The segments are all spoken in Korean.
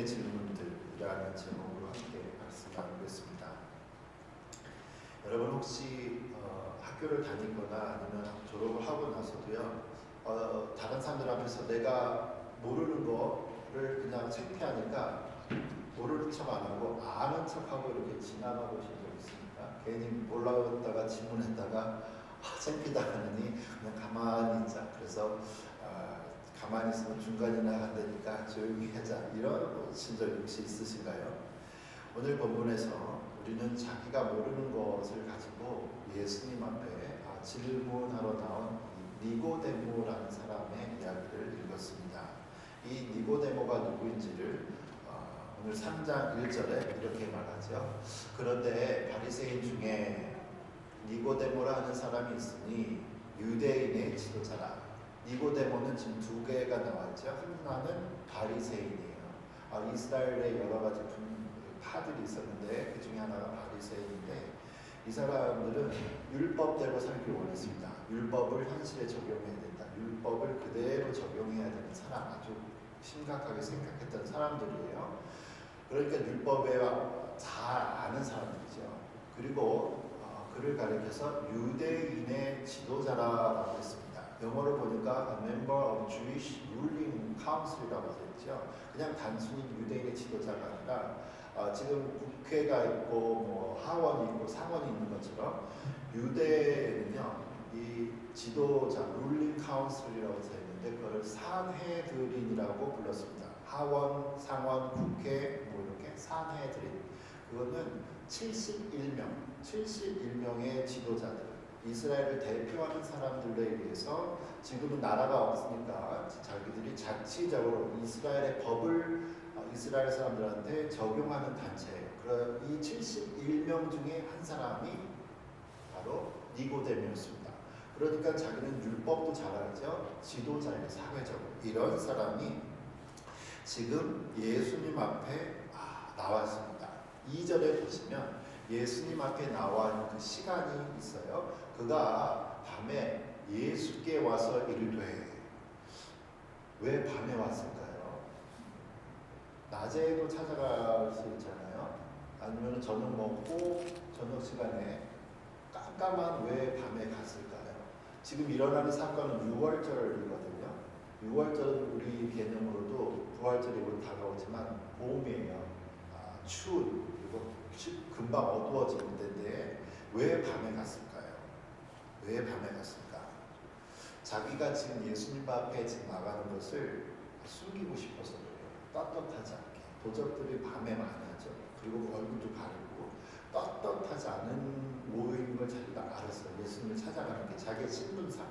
예수님의 질문들이라는 제목으로 함께 말씀 나누겠습니다. 여러분 혹시 어, 학교를 다니거나 아니면 졸업을 하고 나서도요 어, 다른 사람들 앞에서 내가 모르는 거를 그냥 창피하니까 모르는 척 안 하고 아는 척하고 이렇게 지나가 보신 적 있습니까? 괜히 몰라다가 질문했다가 아, 창피다 하느니 그냥 가만히 있자. 그래서 아, 가만히 있으면 중간에 나간다니까 조용히 하자. 이런 신적 혹시 있으신가요? 오늘 본문에서 우리는 자기가 모르는 것을 가지고 예수님 앞에 아, 질문하러 나온 이 니고데모라는 사람의 이야기를 읽었습니다. 이 니고데모가 누구인지를 어, 오늘 3장 1절에 이렇게 말하죠. 그런데 바리새인 중에 니고데모라는 사람이 있으니 유대인의 지도자라. 니고데모는 지금 두 개가 나왔죠. 하나는 바리새인이에요. 아, 이스라엘에 여러 가지 분, 파들이 있었는데 그 중에 하나가 바리새인인데 이 사람들은 율법대로 살기를 원했습니다. 율법을 현실에 적용해야 된다. 율법을 그대로 적용해야 되는 사람 아주 심각하게 생각했던 사람들이에요. 그러니까 율법에 잘 아는 사람들이죠. 그리고 어, 그를 가리켜서 유대인의 지도자라고 했습니다. 영어로 보니까 a member of Jewish ruling council이라고 되어 있죠. 그냥 단순히 유대인의 지도자가 아니라 어, 지금 국회가 있고 뭐 하원이 있고 상원이 있는 것처럼 유대는요 이 지도자 룰링 카운슬이라고 되어 있는데 그걸 산해드린이라고 불렀습니다. 하원, 상원, 국회 뭐 이렇게 산해드린 그거는 71명, 71명의 지도자들 이스라엘을 대표하는 사람들에 의해서 지금은 나라가 없으니까 자기들이 자치적으로 이스라엘의 법을 어, 이스라엘 사람들한테 적용하는 단체예요. 그럼 이 71명 중에 한 사람이 바로 니고데모였습니다. 그러니까 자기는 율법도 잘 알죠. 지도자예요. 사회적으로. 이런 사람이 지금 예수님 앞에 아, 나왔습니다. 2절에 보시면 예수님 앞에 나와 그 시간이 있어요. 그가 밤에 예수께 와서 이르되 왜 밤에 왔을까요? 낮에도 찾아갈 수 있잖아요. 아니면 저녁 먹고 저녁 시간에 깜깜한 왜 밤에 갔을까요? 지금 일어나는 사건은 6월절이거든요. 6월절은 우리 개념으로도 부활절이 곧 다가오지만 봄이에요. 아, 추운 그리고 추- 금방 어두워지는 때인데 왜 밤에 갔을까요? 왜 밤에 갔을까? 자기가 지금 예수님 앞에 지금 나가는 것을 숨기고 싶어서 그래요. 떳떳하지 않게. 도적들이 밤에 많이 하죠. 그리고 얼굴도 가리고 떳떳하지 않은 모임인 걸 자기가 알았어요. 예수님을 찾아가는 게 자기의 신분상.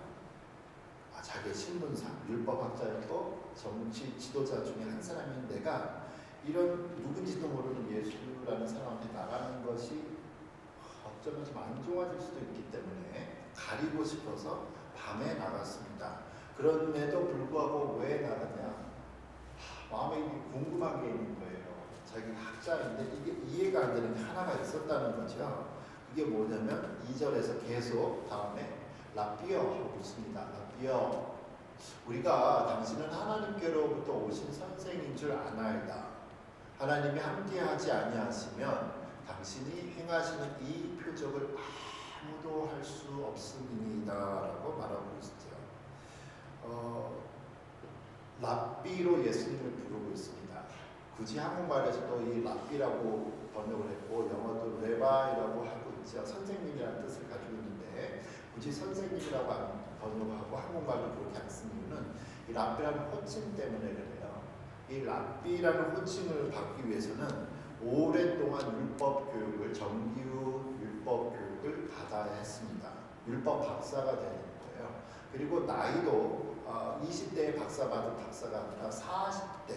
아, 자기의 신분상. 율법학자였고 정치 지도자 중에 한 사람인 내가 이런 누군지도 모르는 예수 라는 사람한테 나가는 것이 어쩌면 좀 안 좋아질 수도 있기 때문에 가리고 싶어서 밤에 나갔습니다. 그럼에도 불구하고 왜 나갔냐? 하, 마음에 궁금한 게 있는 거예요. 자기가 학자인데 이게 이해가 안 되는 게 하나가 있었다는 거죠. 이게 뭐냐면 2절에서 계속 다음에 라비어 하고 있습니다. 라비어 우리가 당신은 하나님께로부터 오신 선생인 줄 아나이다. 하나님이 함께하지 아니하시면 당신이 행하시는 이 표적을 아무도 할 수 없음이니다라고 말하고 있죠. 어, 랍비로 예수님을 부르고 있습니다. 굳이 한국말에서도 이 랍비라고 번역을 했고 영어도 레바이라고 하고 있죠. 선생님이라는 뜻을 가지고 있는데 굳이 선생님이라고 안 번역하고 한국말로 그렇게 안 쓰는 이유는 이 랍비라는 호칭 때문에. 이 랍비라는 호칭을 받기 위해서는 오랫동안 율법 교육을 정규 율법 교육을 받아야 했습니다. 율법 박사가 되는 거예요. 그리고 나이도 어, 20대에 박사 받은 박사가 아니라 40대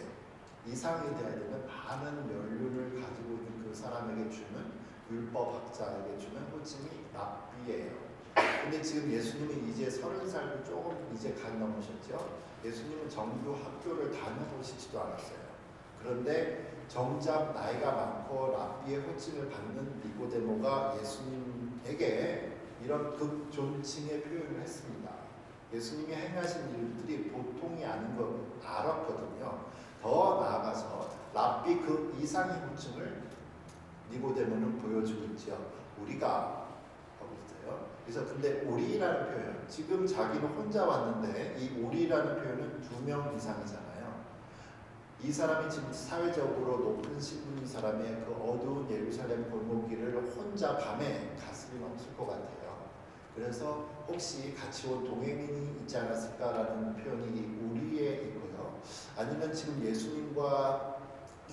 이상이 돼야 되는 많은 연륜을 가지고 있는 그 사람에게 주는 율법 학자에게 주는 호칭이 랍비예요. 근데 지금 예수님은 이제 서른 살도 조금 이제 간 넘으셨죠. 예수님은 정규 학교를 다녀보시지도 않았어요. 그런데 정작 나이가 많고 랍비의 호칭을 받는 니고데모가 예수님에게 이런 극존칭의 표현을 했습니다. 예수님이 행하신 일들이 보통이 아닌 걸 알았거든요. 더 나아가서 랍비 이상의 호칭을 니고데모는 보여주고 있죠. 우리가. 그래서 근데 우리라는 표현 지금 자기는 혼자 왔는데 이 우리라는 표현은 두 명 이상이잖아요. 이 사람이 지금 사회적으로 높은 신분인 사람의 그 어두운 예루살렘 골목길을 혼자 밤에 갔을 리는 없을 것 같아요. 그래서 혹시 같이 온 동행인이 있지 않았을까라는 표현이 이 우리에 있고요. 아니면 지금 예수님과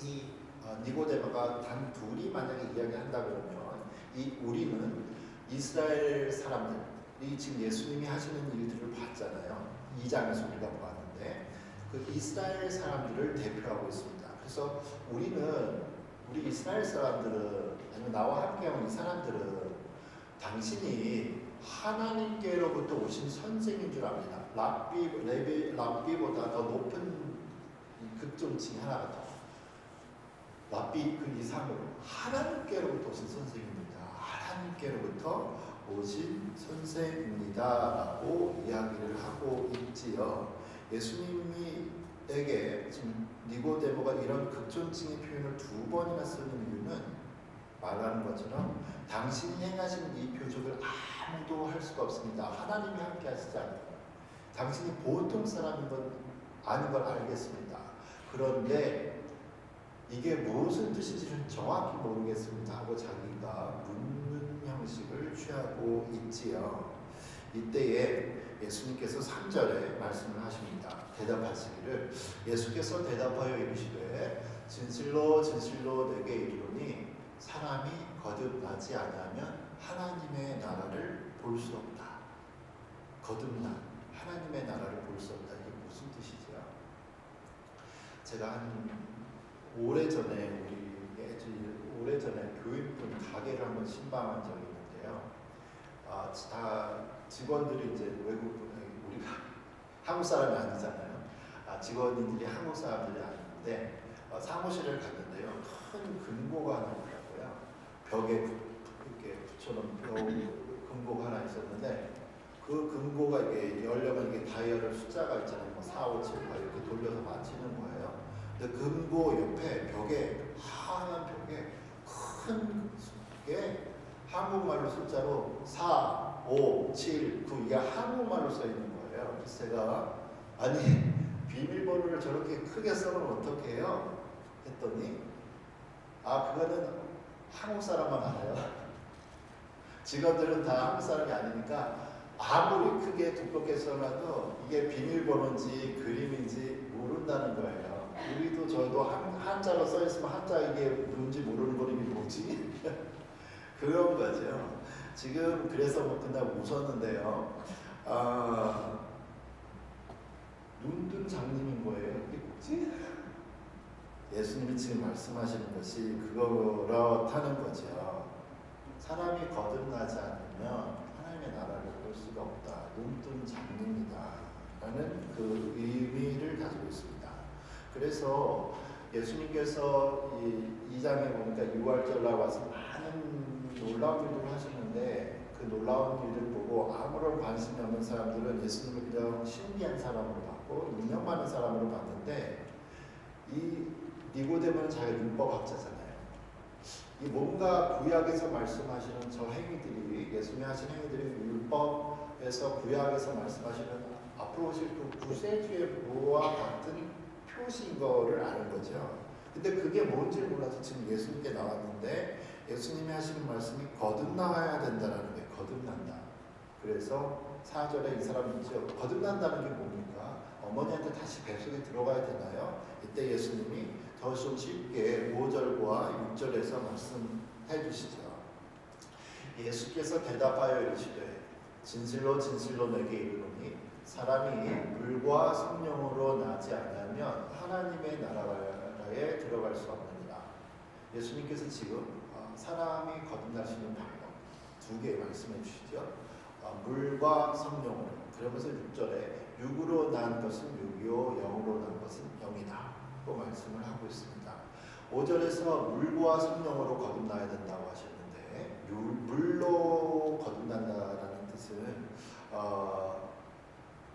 이 어, 니고데모가 단 둘이 만약에 이야기한다 그러면 이 우리는 이스라엘 사람들이 지금 예수님이 하시는 일들을 봤잖아요. 2장에서 우리가 보았는데 그 이스라엘 사람들을 대표하고 있습니다. 그래서 우리는 우리 이스라엘 사람들은 나와 함께하는 이 사람들은 당신이 하나님께로부터 오신 선생인 줄 압니다. 랍비 레비 랍비보다 더 높은 이 극존칭 하나가 더 랍비 그 이상으로 하나님께로부터 오신 선생입니다. 하나님께로부터 오신 선생입니다라고 이야기를 하고 있지요. 예수님이에게 지금 니고데모가 이런 극존칭의 표현을 두 번이나 쓰는 이유는 말하는 것처럼 당신이 행하신 이 표적을 아무도 할 수가 없습니다. 하나님이 함께 하시지 않고 당신이 보통 사람인 건 아닌 걸 알겠습니다. 그런데 이게 무슨 뜻인지는 정확히 모르겠습니다 하고 자기가 묻 는 형식을 취하고 있지요. 이때에 예수님께서 3절에 말씀을 하십니다. 대답하시기를 예수께서 대답하여 이르시되 진실로 진실로 내게 이르노니 사람이 거듭나지 아니하면 하나님의 나라를 볼 수 없다. 거듭난 하나님의 나라를 볼 수 없다. 이게 무슨 뜻이죠? 제가 한 오래전에 우리 오래전에 교육분 가게를 한번 신방한 적이 있는데요. 아, 다 직원들이 이제 외국 분 우리가 한국 사람이 아니잖아요. 아, 직원들이 한국 사람들이 아닌데 어, 사무실을 갔는데요. 큰 금고가 하나 있더라고요. 벽에 부, 이렇게 붙여놓은 벽 금고가 하나 있었는데 그 금고가 이게 열려면 이게 다이얼을 숫자가 있잖아요. 뭐 4, 5, 7, 8 이렇게 돌려서 맞히는 거예요. 근데 금고 옆에 벽에 하얀 벽에 큰 게 한국말로 숫자로 4, 5, 7, 9 이게 한국말로 써 있는 거예요. 제가 아니 비밀번호를 저렇게 크게 써놓으면 어떻게 해요? 했더니 아 그거는 한국 사람만 알아요. 직원들은 다 한국 사람이 아니니까 아무리 크게 두껍게 써놔도 이게 비밀번호인지 그림인지 모른다는 거예요. 우리도 저도 한, 한자로 써있으면 한자 이게 뭔지 모르는 거 이게 뭐지? 그런 거죠. 지금 그래서 뭐 그날 웃었는데요. 아, 눈뜬 장님인 거예요. 뭐지? 예수님이 지금 말씀하시는 것이 그렇다는 거죠. 사람이 거듭나지 않으면 하나님의 나라를 볼 수가 없다. 눈뜬 장님이다. 라는 그 의미를 가지고 있습니다. 그래서 예수님께서 이 2장에 보니까 6월절날 와서 많은 놀라운 일들을 하셨는데 그 놀라운 일을 보고 아무런 관심이 없는 사람들은 예수님을 그냥 신기한 사람으로 봤고 능력 많은 사람으로 봤는데 이 니고데모는 자기 율법학자잖아요. 이 뭔가 구약에서 말씀하시는 저 행위들이 예수님이 하신 행위들이 율법에서 구약에서 말씀하시는 앞으로 오실 그 구세주의 부와 같은 표시인 거를 아는 거죠. 근데 그게 뭔지 몰라서 지금 예수님께 나왔는데 예수님이 하시는 말씀이 거듭나야 된다라는 게 거듭난다. 그래서 4절에 이 사람이 있죠. 거듭난다는 게 뭡니까? 어머니한테 다시 뱃속에 들어가야 되나요? 이때 예수님이 더 좀 쉽게 5절과 6절에서 말씀해 주시죠. 예수께서 대답하여 이르시되 진실로 진실로 내게 이르노니 사람이 물과 성령으로 나지 않으면 하나님의 나라에 들어갈 수 없느니라. 예수님께서 지금 어, 사람이 거듭나시는 방법 두 개 말씀해 주시죠. 어, 물과 성령으로 그러면서 6절에 육으로 난 것은 육이요 영으로 난 것은 영이다. 고 말씀을 하고 있습니다. 5절에서 물과 성령으로 거듭나야 된다고 하셨는데 물로 거듭난다라는 뜻은 어,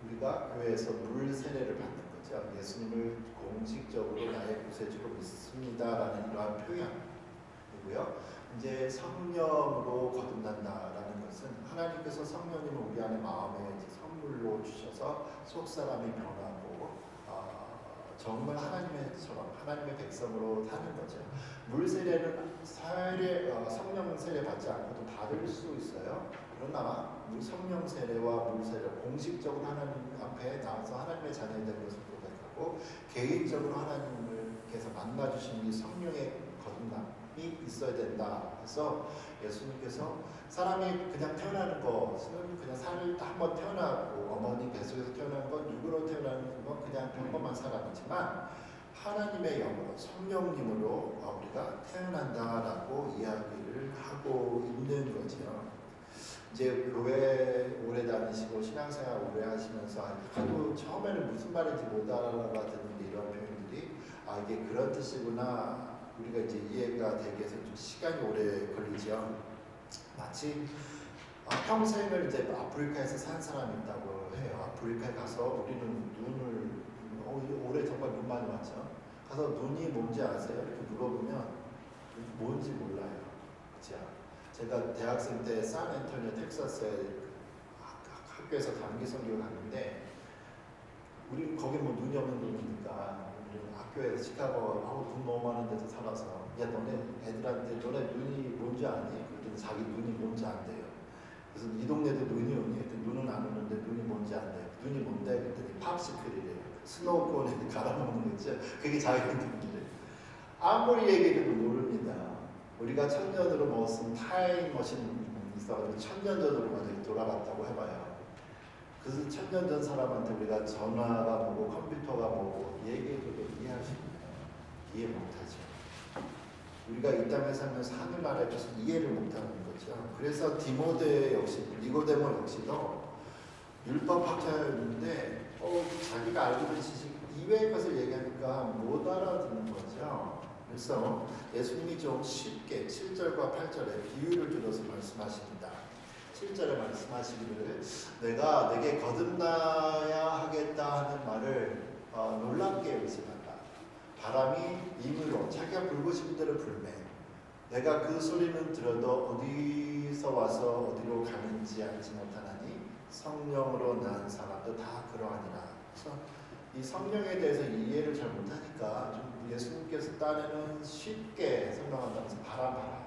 우리가 교회에서 물 세례를 받는 거죠. 예수님을 공식적으로 나의 구세주로 믿습니다라는 이러한 표현이고요. 이제 성령으로 거듭난다라는 것은 하나님께서 성령님을 우리 안에 마음에 선물로 주셔서 속 사람이 변하고 어, 정말 하나님의처럼 하나님의 백성으로 사는 거죠. 물 세례는 세례 어, 성령 세례 받지 않고도 받을 수 있어요. 그러나 물 성령 세례와 물 세례 공식적으로 하나님 앞에 나와서 하나님의 자녀인 것을 고백하고 개인적으로 하나님을께서 만나 주신 이 성령의 거듭남이 있어야 된다. 그래서 예수님께서 사람이 그냥 태어나는 것은 그냥 살을 한번 태어나고 어머니 뱃속에서 태어나는 건 육으로 태어나는 건 그냥 평범한 사람이지만 하나님의 영으로 성령님으로 어, 우리가 태어난다라고 이야기를 하고 있는 거죠. 이제 교회 오래 다니시고 신앙생활 오래 하시면서 하도 처음에는 무슨 말인지 못 알아봤는데 이런 표현들이 아 이게 그런 뜻이구나 우리가 이제 이해가 되기 위해서 좀 시간이 오래 걸리죠. 마치 아, 평생을 이제 아프리카에서 산 사람이 있다고 해요. 아프리카에 가서 우리는 눈을 어, 올해 정말 눈 많이 왔죠. 가서 눈이 뭔지 아세요? 이렇게 물어보면 뭔지 몰라요. 그죠? 제가 대학생 때 산앤토니오 텍사스에 학- 학교에서 단기 선교를 갔는데 우리 거기 뭐 눈이 없는 동이니까 우리 학교에서 시카고 아우 눈 너무 많은 데서 살아서 야 너네 애들한테 너네 눈이 뭔지 아니? 그랬더니 자기 눈이 뭔지 안 돼요. 그래서 이 동네도 눈이 오니? 그랬더니 눈은 안 오는데 눈이 뭔지 안 돼요. 눈이 뭔데? 그랬더니 팝시클이래요. 스노우콘에 갈아먹는 거 있죠? 그게 자기 눈이래. 아무리 얘기해도 모릅니다. 우리가 천년으로 먹었으면 타임머신 있어가지고 천년 전으로 만약에 돌아갔다고 해봐요. 그래서 천년 전 사람한테 우리가 전화가 뭐고 컴퓨터가 뭐고 얘기해도 이해할 수 있나요? 이해 못하죠. 우리가 이 땅에 살면서 하늘나라에 대해서 이해를 못하는 거죠. 그래서 디모데 역시 니고데모 역시도 율법 학자였는데 어, 자기가 알고 있는 지식 이외의 것을 얘기하니까 못 알아듣는 거죠. 그래서 예수님이 좀 쉽게 7절과 8절에 비유를 들어서 말씀하십니다. 7절에 말씀하시기를 내가 내게 거듭나야 하겠다 하는 말을 어, 놀랍게 의심한다. 바람이 임으로 자기가 불고 싶은 대로 불매. 내가 그 소리는 들어도 어디서 와서 어디로 가는지 알지 못하나니 성령으로 난 사람도 다 그러하니라. 그래서 이 성령에 대해서 이해를 잘 못하니까 좀 예수님께서 딴에는 쉽게 설명한다면서 바람 바람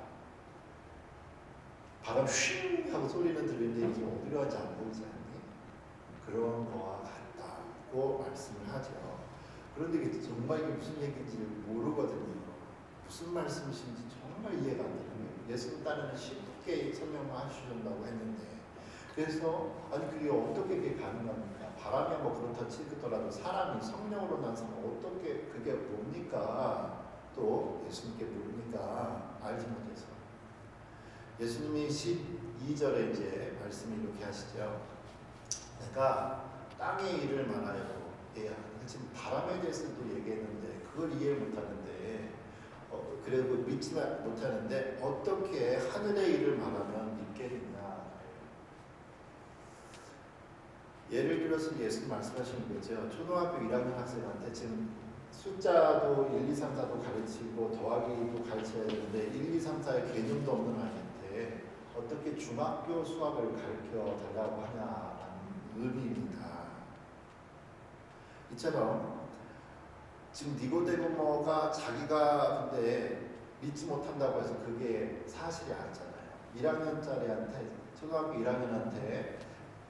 바람 휘 하고 소리는 들리는데 이게 어디로 가지 안 보이지 않니? 그런 거와 같다고 말씀을 하죠. 그런데 이게 정말 이게 무슨 얘기인지 모르거든요. 무슨 말씀이신지 정말 이해가 안 되는. 예수님 딴에는 쉽게 설명하시려고 했는데 그래서 아니 그게 어떻게 그게 가능합니까? 바람이 뭐 그렇다 치더라도 사람이 성령으로 난 사람 어떻게 그게 뭡니까? 또 예수님께 물으니까 알지 못해서 예수님이 12절에 이제 말씀을 이렇게 하시죠. 내가 땅의 일을 말하여 지금 바람에 대해서도 얘기했는데 그걸 이해를 못하는데 어, 그리고 믿지 못하는데 어떻게 하늘의 일을 말하면 믿겠느냐 예를 들어서 예수님 말씀하시는 거죠. 초등학교 1학년 학생한테 지금 숫자도 1, 2, 3, 4도 가르치고 더하기도 가르쳐야 되는데 1, 2, 3, 4의 개념도 없는 아이한테 어떻게 중학교 수학을 가르쳐 달라고 하냐라는 의미입니다. 이처럼 지금 니고데모가 자기가 근데 믿지 못한다고 해서 그게 사실이 아니잖아요. 1학년짜리한테 초등학교 1학년한테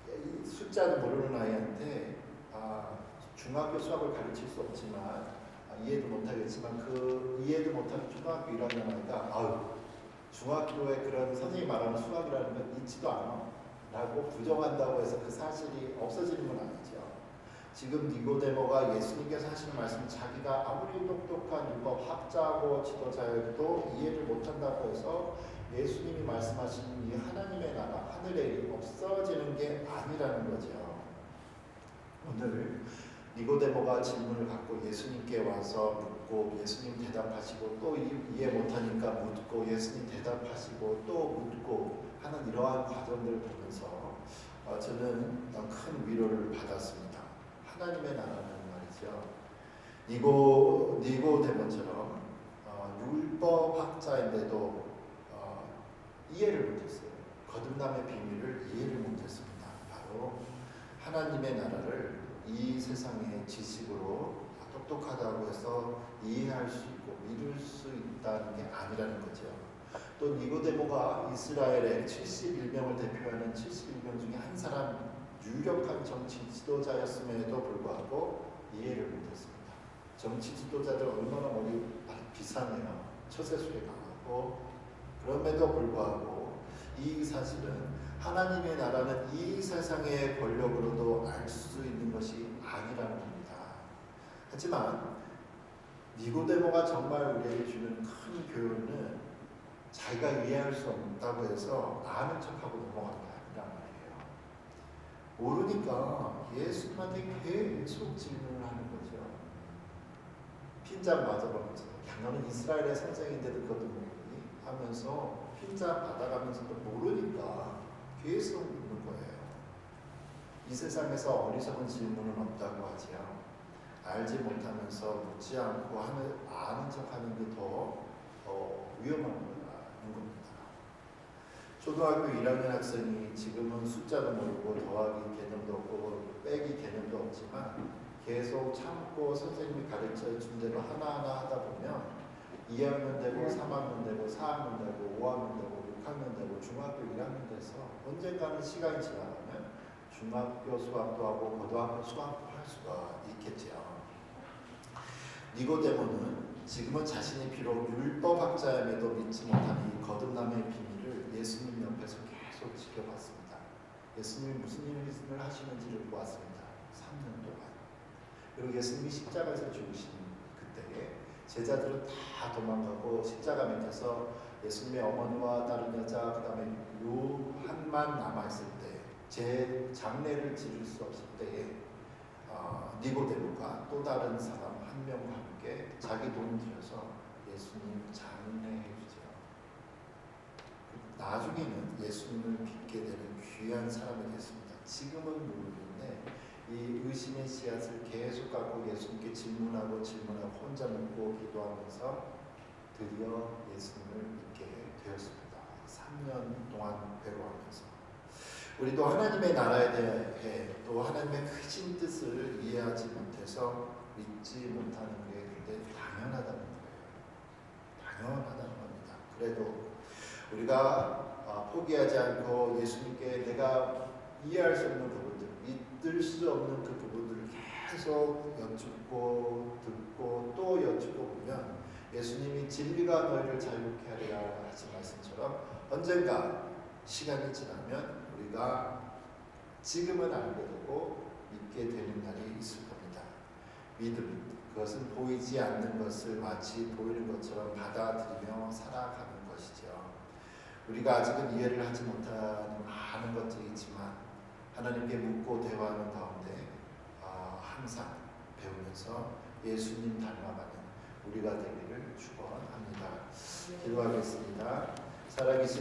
이 숫자도 모르는 아이한테 아, 중학교 수학을 가르칠 수 없지만 아, 이해도 못하겠지만 그 이해도 못하는 초등학교 1학년 아이가 아유 중학교에 그런 선생님이 말하는 수학이라는 건 있지도 않아 라고 부정한다고 해서 그 사실이 없어지는 건 아니죠. 지금 니고데모가 예수님께서 하시는 말씀 자기가 아무리 똑똑한 율법 학자고 지도자여도 이해를 못한다고 해서 예수님이 말씀하신 이 하나님의 나라 일이 없어지는 게 아니라는 거죠. 오늘 니고데모가 질문을 갖고 예수님께 와서 묻고 예수님 대답하시고 또 이해 못하니까 묻고 예수님 대답하시고 또 묻고 하는 이러한 과정들을 보면서 어, 저는 큰 위로를 받았습니다. 하나님의 나라는 말이죠. 니고 니고데모처럼 어, 율법 학자인데도 어, 이해를 못했어요. 거듭남의 비밀을 이해를 못했습니다. 바로 하나님의 나라를 이 세상의 지식으로 똑똑하다고 해서 이해할 수 있고 이룰 수 있다는 게 아니라는 거죠. 또 니고데모가 이스라엘의 71명을 대표하는 71명 중에 한 사람 유력한 정치 지도자였음에도 불구하고 이해를 못했습니다. 정치 지도자들 얼마나 머리 비싸네요. 처세술에 강하고 그럼에도 불구하고 이 사실은 하나님의 나라는 이 세상의 권력으로도 알 수 있는 것이. 하지만 니고데모가 정말 우리에게 주는 큰 교훈은 자기가 이해할 수 없다고 해서 아는 척하고 말이에요. 모르니까 예수님한테 계속 질문을 하는 거죠. 핀잔 맞아보면서 야 너는 이스라엘의 선생인데도 그것도 모르니 하면서 핀잔 받아가면서도 모르니까 계속 묻는 거예요. 이 세상에서 어리석은 질문은 없다고 하지요. 알지 못하면서 묻지 않고 하는 아는 척 하는 게더 어, 위험한 겁니다. 초등학교 1학년 학생이 지금은 숫자도 모르고 더하기 개념도 없고 빼기 개념도 없지만 계속 참고 선생님이 가르쳐 준 대로 하나하나 하다 보면 2학년 되고 3학년 되고 4학년 되고 5학년 되고 6학년 되고 중학교 1학년 돼서 언젠가는 시간이 지나가면 중학교 수학도 하고 고등학교 수학도 할 수가 있겠죠. 니고데모는 지금은 자신이 비록 율법학자임에도 믿지 못하는 이 거듭남의 비밀을 예수님 옆에서 계속 지켜봤습니다. 예수님이 무슨 일을 하시는지를 보았습니다. 3년 동안. 그리고 예수님이 십자가에서 죽으신 그때에 제자들은 다 도망가고 십자가 밑에서 예수님의 어머니와 다른 여자 그다음에 요한만 남아 있을 때 제 장례를 치를 수 없을 때에 어, 니고데모가 또 다른 사람 한 명과 함께 자기 돈 들여서 예수님 장례해 주죠. 나중에는 예수님을 믿게 되는 귀한 사람이 됐습니다. 지금은 모르는데 이 의심의 씨앗을 계속 갖고 예수님께 질문하고 질문하고 혼자 묻고 기도하면서 드디어 예수님을 믿게 되었습니다. 3년 동안 배로하면서 우리도 하나님의 나라에 대해 또 하나님의 크신 뜻을 이해하지 못해서 믿지 못하는 게 굉장히 당연하다는 거예요. 당연하다는 겁니다. 그래도 우리가 아, 포기하지 않고 예수님께 내가 이해할 수 없는 부분들, 믿을 수 없는 그 부분들을 계속 여쭙고 듣고 또 여쭙고 보면 예수님이 진리가 너희를 자유케 하리라 하신 말씀처럼 언젠가 시간이 지나면 우리가 지금은 알게 되고 믿게 되는 날이 있을 겁니다. 믿음 그것은 보이지 않는 것을 마치 보이는 것처럼 받아들이며 살아가는 것이죠. 우리가 아직은 이해를 하지 못하는 많은 것들이 있지만 하나님께 묻고 대화하는 가운데 아, 항상 배우면서 예수님 닮아가는 우리가 되기를 축원합니다. 기도하겠습니다. 살아계신